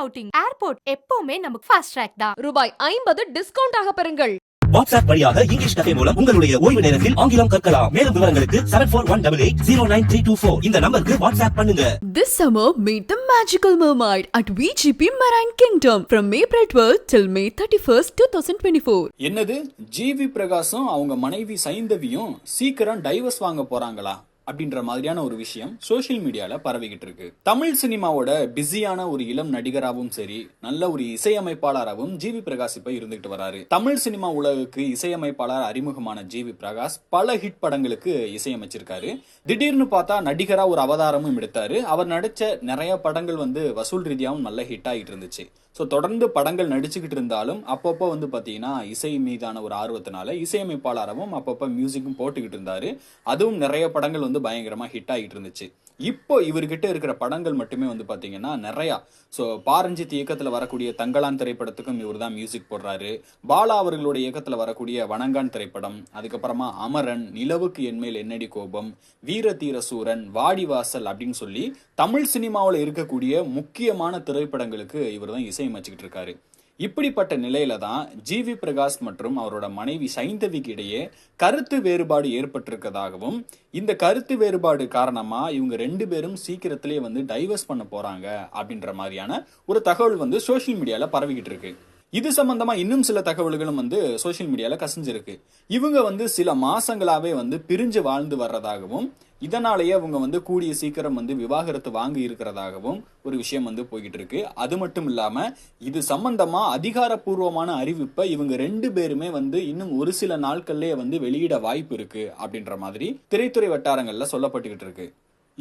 Outing airport எப்பவுமே நமக்கு fast track தான். ரூபாய் ஐம்பது டிஸ்கவுண்ட் ஆக பெறுங்கள். வாட்ஸ்அப் வழியாக இங்கிலீஷ் கதை மூலம் உங்களுடைய ஓய்வு நேரத்தில் ஆங்கிலம் கற்கலாம். மேலும் விவரங்களுக்கு seven four one double eight zero nine three two four இந்த நம்பருக்கு வாட்ஸ்அப் பண்ணுங்க. This summer, meet the magical mermaid at VGP Marine Kingdom from April 12th till May 31st, 2024. என்னது? ஜிவி பிரகாசும் அவங்க மனைவி சைந்தவியும் சீக்கிரம் டைவர்ஸ் வாங்க போறாங்களா? அப்படின்ற மாதிரியான ஒரு விஷயம் சோஷியல் மீடியால பரவிக்கிட்டு இருக்கு. தமிழ் சினிமாவோட பிஸியான ஒரு இளம் நடிகராகவும் சரி நல்ல ஒரு இசையமைப்பாளராகவும் ஜிவி பிரகாஷ் இப்ப இருந்துகிட்டு வராரு. தமிழ் சினிமா உலகுக்கு இசையமைப்பாளர் அறிமுகமான ஜிவி பிரகாஷ் பல ஹிட் படங்களுக்கு இசையமைச்சிருக்காரு. திடீர்னு பார்த்தா நடிகரா ஒரு அவதாரமும் எடுத்தாரு. அவர் நடிச்ச நிறைய படங்கள் வந்து வசூல் ரீதியாகவும் நல்ல ஹிட் ஆகிட்டு இருந்துச்சு. ஸோ தொடர்ந்து படங்கள் நடிச்சுக்கிட்டு இருந்தாலும் அப்பப்போ வந்து பார்த்தீங்கன்னா இசை மீதான ஒரு ஆர்வத்தினால இசையமைப்பாளராகவும் அப்பப்போ மியூசிக்கும் போட்டுக்கிட்டு இருந்தாரு. அதுவும் நிறைய படங்கள் வந்து பயங்கரமா ஹிட் ஆகிட்டு இருந்துச்சு. இப்போ இவர்கிட்ட இருக்கிற படங்கள் மட்டுமே வந்து பார்த்தீங்கன்னா நிறையா. ஸோ பாரஞ்சித் இயக்கத்தில் வரக்கூடிய தங்கலான் திரைப்படத்துக்கும் இவர் தான் மியூசிக் போடுறாரு. பாலா அவர்களுடைய இயக்கத்தில் வரக்கூடிய வணங்கான் திரைப்படம் அதுக்கப்புறமா அமரன் நிலவுக்கு என்மேல் என்னடி கோபம் வீர தீர சூரன் வாடிவாசல் அப்படின்னு சொல்லி தமிழ் சினிமாவில் இருக்கக்கூடிய முக்கியமான திரைப்படங்களுக்கு இவர் தான் இசையமைச்சுக்கிட்டு இருக்காரு. இப்படிப்பட்ட நிலையில தான் ஜிவி பிரகாஷ் மற்றும் அவரோட மனைவி சைந்தவிக்கு இடையே கருத்து வேறுபாடு ஏற்பட்டிருக்கதாகவும் இந்த கருத்து வேறுபாடு காரணமா இவங்க ரெண்டு பேரும் சீக்கிரத்திலேயே வந்து டைவர்ஸ் பண்ண போறாங்க அப்படின்ற மாதிரியான ஒரு தகவல் வந்து சோஷியல் மீடியால பரவிக்கிட்டு இருக்கு. இது சம்பந்தமா இன்னும் சில தகவல்களும் வந்து சோஷியல் மீடியால கசிஞ்சிருக்கு. இவங்க வந்து சில மாசங்களாவே வந்து பிரிஞ்சு வாழ்ந்து வர்றதாகவும் இதனாலேயே அவங்க வந்து கூடிய சீக்கிரம் வந்து விவாகரத்து வாங்கி இருக்கிறதாகவும் ஒரு விஷயம் வந்து போய்கிட்டு இருக்கு அது மட்டும் இல்லாம இது சம்பந்தமா அதிகாரப்பூர்வமான அறிவிப்பை இவங்க ரெண்டு பேருமே வந்து இன்னும் ஒரு சில நாட்கள்லயே வந்து வெளியிட வாய்ப்பு இருக்கு அப்படின்ற மாதிரி திரைத்துறை வட்டாரங்கள்ல சொல்லப்பட்டுக்கிட்டு இருக்கு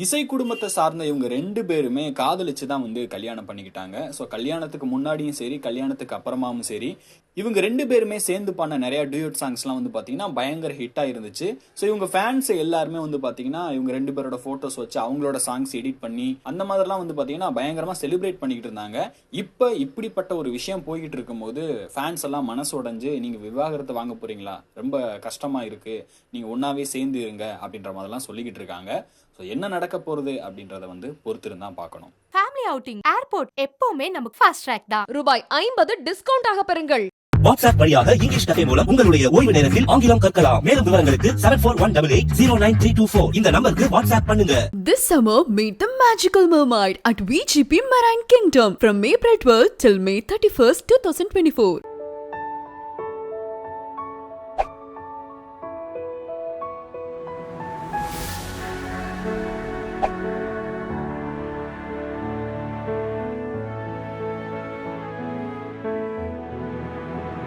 இசை குடும்பத்தை சார்ந்த இவங்க ரெண்டு பேருமே காதலிச்சு தான் வந்து கல்யாணம் பண்ணிக்கிட்டாங்க. ஸோ கல்யாணத்துக்கு முன்னாடியும் சரி கல்யாணத்துக்கு அப்புறமாவும் சரி இவங்க ரெண்டு பேருமே சேர்ந்து பண்ண நிறையா டியூட் சாங்ஸ்லாம் வந்து பார்த்தீங்கன்னா பயங்கர ஹிட்டாக இருந்துச்சு. ஸோ இவங்க ஃபேன்ஸ் எல்லாருமே வந்து பார்த்தீங்கன்னா இவங்க ரெண்டு பேரோட ஃபோட்டோஸ் வச்சு அவங்களோட சாங்ஸ் எடிட் பண்ணி அந்த மாதிரிலாம் வந்து பார்த்தீங்கன்னா பயங்கரமாக செலிப்ரேட் பண்ணிக்கிட்டு இருந்தாங்க. இப்போ இப்படிப்பட்ட ஒரு விஷயம் போய்கிட்டு இருக்கும்போது ஃபேன்ஸ் எல்லாம் மனசு உடைஞ்சு நீங்கள் விவாகரத்தை வாங்க போகிறீங்களா ரொம்ப கஷ்டமாக இருக்குது நீங்கள் ஒன்றாவே சேர்ந்து இருங்க. அப்படின்ற மாதிரிலாம் சொல்லிக்கிட்டு இருக்காங்க. ஸோ என்ன நடக்க போறது அப்படின்றத வந்து பொறுத்திருந்தான் பார்க்கணும். ஃபேமிலி அவுட்டிங் ஏர்போர்ட் எப்பவுமே நமக்கு ஃபாஸ்ட் ட்ராக் தான். ரூபாய் ஐம்பது டிஸ்கவுண்ட் ஆக பெறுங்கள். வாட்ஸ்அப் வழியாக இங்கிலீஷ் கதை மூலம் உங்களுடைய ஓய்வு நேரத்தில் ஆங்கிலம் கற்கலாம். மேலும் விவரங்களுக்கு seven four one double eight zero nine three two four இந்த நம்பருக்கு வாட்ஸ்அப் பண்ணுங்க. This summer, meet the magical mermaid at VGP Marine Kingdom from April 12th till May 31st, 2024.